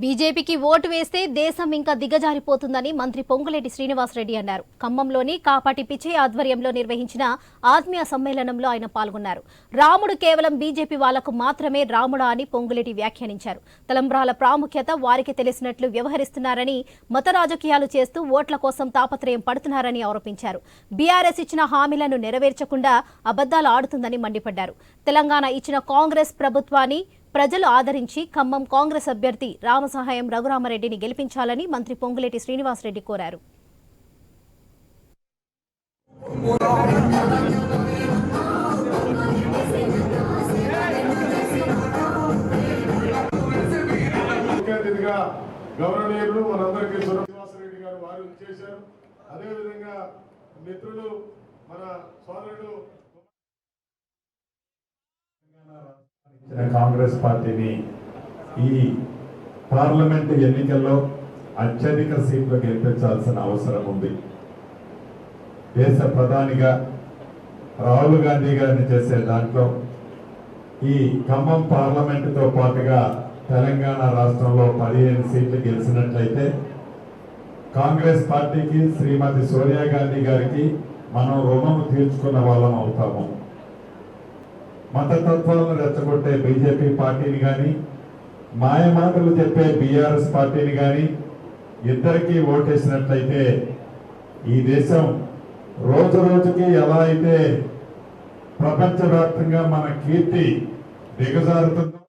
బీజేపీకి ఓటు వేస్తే దేశం ఇంకా దిగజారిపోతుందని మంత్రి పొంగులేటి శ్రీనివాసరెడ్డి అన్నారు. ఖమ్మంలోని కాపాటి పిచ్చయ్య ఆధ్వర్యంలో నిర్వహించిన ఆత్మీయ సమ్మేళనంలో ఆయన పాల్గొన్నారు. రాముడు కేవలం బీజేపీ వాళ్ళకు మాత్రమే రాముడా అని పొంగులేటి వ్యాఖ్యానించారు. తలంబ్రాల ప్రాముఖ్యత వారికి తెలిసినట్లు వ్యవహరిస్తున్నారని మత రాజకీయాలు చేస్తూ ఓట్ల కోసం తాపత్రయం పడుతున్నారని ఆరోపించారు. బీఆర్ఎస్ ఇచ్చిన హామీలను నెరవేర్చకుండా అబద్దాలు ఆడుతుందని మండిపడ్డారు. తెలంగాణ ఇచ్చిన కాంగ్రెస్ ప్రభుత్వాన్ని ప్రజలు ఆదరించి ఖమ్మం కాంగ్రెస్ అభ్యర్థి రామసహాయం రఘురామరెడ్డిని గెలిపించాలని మంత్రి పొంగులేటి శ్రీనివాసరెడ్డి కోరారు. గౌరవనీయులు మనందరికీ సురభాసరెడ్డి గారు వారు చేశారు. అదేవిధంగా మిత్రులు మన సోదరుడు ఇచ్చిన కాంగ్రెస్ పార్టీని ఈ పార్లమెంట్ ఎన్నికల్లో అత్యధిక సీట్లు గెలిపించాల్సిన అవసరం ఉంది. దేశ ప్రధానిగా రాహుల్ గాంధీ గారిని చేసే దాంట్లో ఈ ఖమ్మం పార్లమెంటుతో పాటుగా తెలంగాణ రాష్ట్రంలో పదిహేను సీట్లు గెలిచినట్లయితే కాంగ్రెస్ పార్టీకి శ్రీమతి సోనియా గాంధీ గారికి మనం రుణం తీర్చుకున్న వాళ్ళం అవుతాము. మతతత్వాలను రెచ్చగొట్టే బీజేపీ పార్టీని కానీ మాయమాటలు చెప్పే బీఆర్ఎస్ పార్టీని కానీ ఇద్దరికీ ఓటేసినట్లయితే ఈ దేశం రోజు రోజుకి ఎలా అయితే ప్రపంచవ్యాప్తంగా మన కీర్తి దిగజారుతుందో